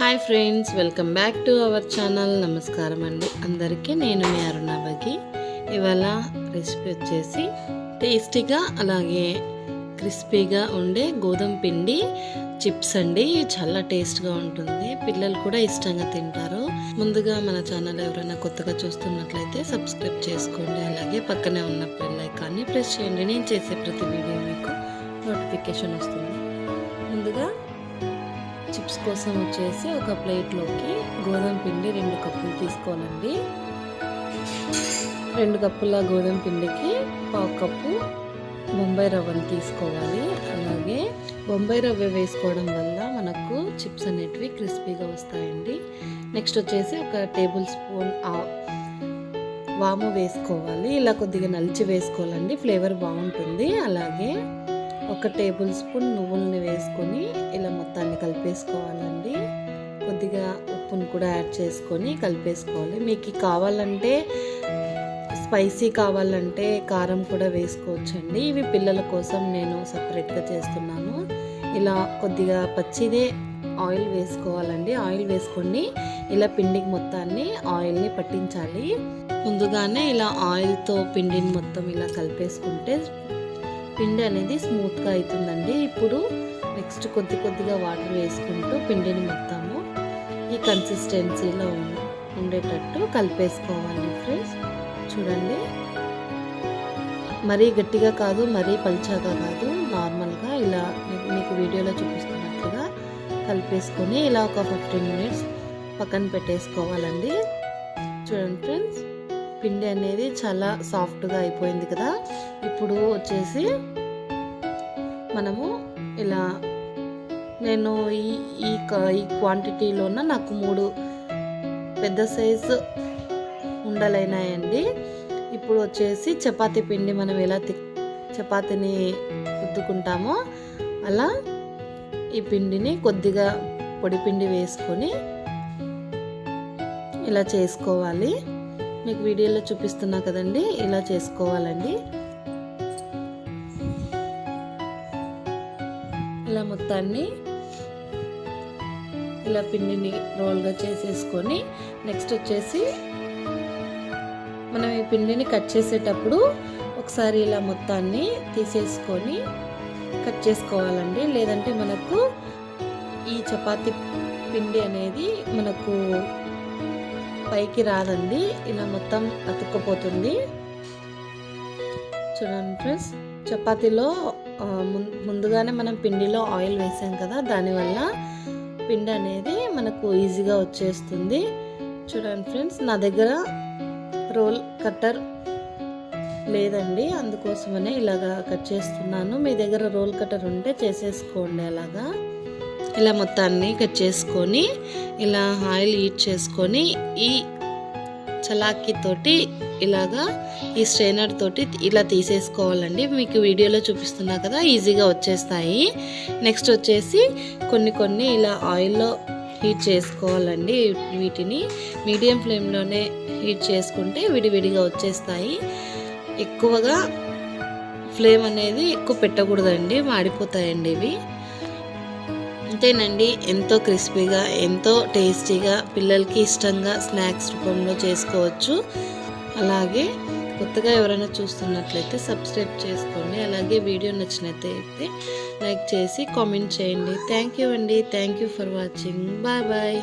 Hi friends welcome back to our channel. నమస్కారం అండి. అందరికీ నేను మీ అరుణాబగి ఇవాళ రెసిపీ వచ్చేసి టేస్టీగా అలాగే క్రిస్పీగా ఉండే గోధుమ పిండి చిప్స్ అండి. చాలా టేస్ట్గా ఉంటుంది. పిల్లలు కూడా ఇష్టంగా తింటారు. ముందుగా మన ఛానల్ ఎవరైనా కొత్తగా చూస్తున్నట్లయితే సబ్స్క్రైబ్ చేసుకోండి. అలాగే పక్కనే ఉన్న బెల్ ఐకాన్ని ప్రెస్ చేయండి. నేను చేసే ప్రతి వీడియో మీకు నోటిఫికేషన్ వస్తుంది. ముందుగా చిప్స్ కోసం వచ్చేసి ఒక ప్లేట్లోకి గోధుమ పిండి రెండు కప్పులు తీసుకోవాలండి. రెండు కప్పుల గోధుమ పిండికి పావు కప్పు బొంబాయి రవ్వను తీసుకోవాలి. అలాగే బొంబాయి రవ్వ వేసుకోవడం వల్ల మనకు చిప్స్ అనేటివి క్రిస్పీగా వస్తాయండి. నెక్స్ట్ వచ్చేసి ఒక టేబుల్ స్పూన్ వాము వేసుకోవాలి. ఇలా కొద్దిగా నలిచి వేసుకోవాలండి. ఫ్లేవర్ బాగుంటుంది. అలాగే ఒక టేబుల్ స్పూన్ నువ్వుల్ని వేసుకొని ఇలా మొత్తాన్ని కలిపేసుకోవాలండి. కొద్దిగా ఉప్పును కూడా యాడ్ చేసుకొని కలిపేసుకోవాలి. మీకు కావాలంటే స్పైసీ కావాలంటే కారం కూడా వేసుకోవచ్చండి. ఇవి పిల్లల కోసం నేను సపరేట్గా చేస్తున్నాను. ఇలా కొద్దిగా పచ్చిదే ఆయిల్ వేసుకోవాలండి. ఆయిల్ వేసుకొని ఇలా పిండికి మొత్తాన్ని ఆయిల్ని పట్టించాలి. ముందుగానే ఇలా ఆయిల్తో పిండిని మొత్తం ఇలా కలిపేసుకుంటే పిండి అనేది స్మూత్గా అవుతుందండి ఇప్పుడు నెక్స్ట్ కొద్ది కొద్దిగా వాటర్ వేసుకుంటూ పిండిని మొత్తము ఈ కన్సిస్టెన్సీలో ఉండేటట్టు కలిపేసుకోవాలి ఫ్రెండ్స్. చూడండి. మరీ గట్టిగా కాదు మరీ పల్చాగా కాదు. నార్మల్గా ఇలా మీకు వీడియోలో చూపిస్తున్నట్లుగా కలిపేసుకొని ఇలా ఒక ఫిఫ్టీన్ మినిట్స్ పక్కన పెట్టేసుకోవాలండి. చూడండి ఫ్రెండ్స్. పిండి అనేది చాలా సాఫ్ట్గా అయిపోయింది కదా. ఇప్పుడు వచ్చేసి మనము ఇలా నేను ఈ ఈ ఈ క్వాంటిటీలోన నాకు మూడు పెద్ద సైజు ఉండలైనాయండి. ఇప్పుడు వచ్చేసి చపాతీ పిండి మనం ఎలా తి చపాతీని రుద్దుకుంటామో అలా ఈ పిండిని కొద్దిగా పొడి పిండి వేసుకొని ఇలా చేసుకోవాలి. మీకు వీడియోలో చూపిస్తున్నా కదండి ఇలా చేసుకోవాలండి. ఇలా మొత్తాన్ని ఇలా పిండిని రోల్గా చేసేసుకొని నెక్స్ట్ వచ్చేసి మనం ఈ పిండిని కట్ చేసేటప్పుడు ఒకసారి ఇలా మొత్తాన్ని తీసేసుకొని కట్ చేసుకోవాలండి. లేదంటే మనకు ఈ చపాతి పిండి అనేది మనకు పైకి రాదండి. ఇలా మొత్తం అతుక్కపోతుంది. చూడండి ఫ్రెండ్స్ చపాతీలో ముందుగానే మనం పిండిలో ఆయిల్ వేసాం కదా దానివల్ల పిండి అనేది మనకు ఈజీగా వచ్చేస్తుంది. చూడండి ఫ్రెండ్స్ నా దగ్గర రోల్ కట్టర్ లేదండి. అందుకోసమనే ఇలాగా కట్ చేస్తున్నాను. మీ దగ్గర రోల్ కట్టర్ ఉంటే చేసేసుకోండి అలాగా. ఇలా మొత్తాన్ని కట్ చేసుకొని ఇలా ఆయిల్ హీట్ చేసుకొని ఈ చలాకీతోటి ఇలాగా ఈ స్ట్రైనర్ తోటి ఇలా తీసేసుకోవాలండి. మీకు వీడియోలో చూపిస్తున్నా కదా ఈజీగా వచ్చేస్తాయి. నెక్స్ట్ వచ్చేసి కొన్ని కొన్ని ఇలా ఆయిల్లో హీట్ చేసుకోవాలండి. వీటిని మీడియం ఫ్లేమ్లోనే హీట్ చేసుకుంటే విడివిడిగా వచ్చేస్తాయి. ఎక్కువగా ఫ్లేమ్ అనేది ఎక్కువ పెట్టకూడదండి మాడిపోతాయండి ఇవి. అంతేనండి ఎంతో క్రిస్పీగా ఎంతో టేస్టీగా పిల్లలకి ఇష్టంగా స్నాక్స్ రూపంలో చేసుకోవచ్చు. అలాగే కొత్తగా ఎవరైనా చూస్తున్నట్లయితే సబ్స్క్రైబ్ చేసుకోండి. అలాగే వీడియో నచ్చినట్లయితే లైక్ చేసి కామెంట్ చేయండి. థ్యాంక్ యూ అండి. Thank you for watching. Bye bye.